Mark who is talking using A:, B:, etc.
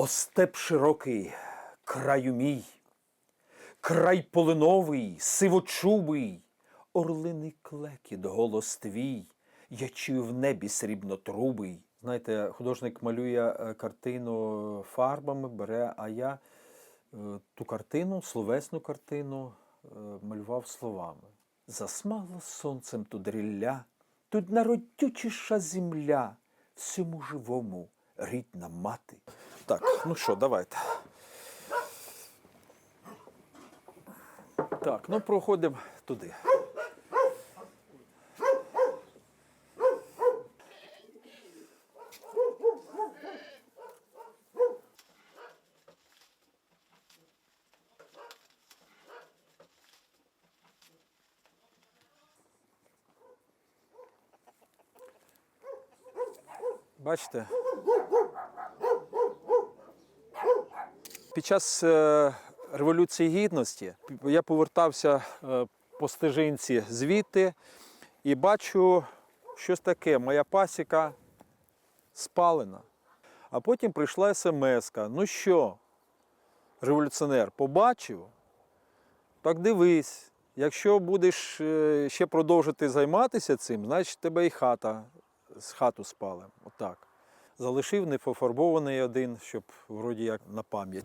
A: О степ широкий, краю мій, край полиновий, сивочубий, орлиний клекіт, голос твій, я чую в небі срібнотрубий. Знаєте, художник малює е, картину фарбами, бере, а я е, ту картину, словесну картину, е, малював словами. Засмало сонцем тут рілля, тут народючіша земля, всьому живому рідна мати. Так, ну що, давайте. Так, ну проходимо туди. Бачите? Під час е, Революції Гідності я повертався е, по стежинці звідти і бачу щось таке. Моя пасіка спалена. А потім прийшла смс Ну що, революціонер, побачив? Так дивись, якщо будеш е, ще продовжити займатися цим, значить тебе і хата хату спали. Отак. Залишив непофарбований один, щоб вроді як на пам'ять.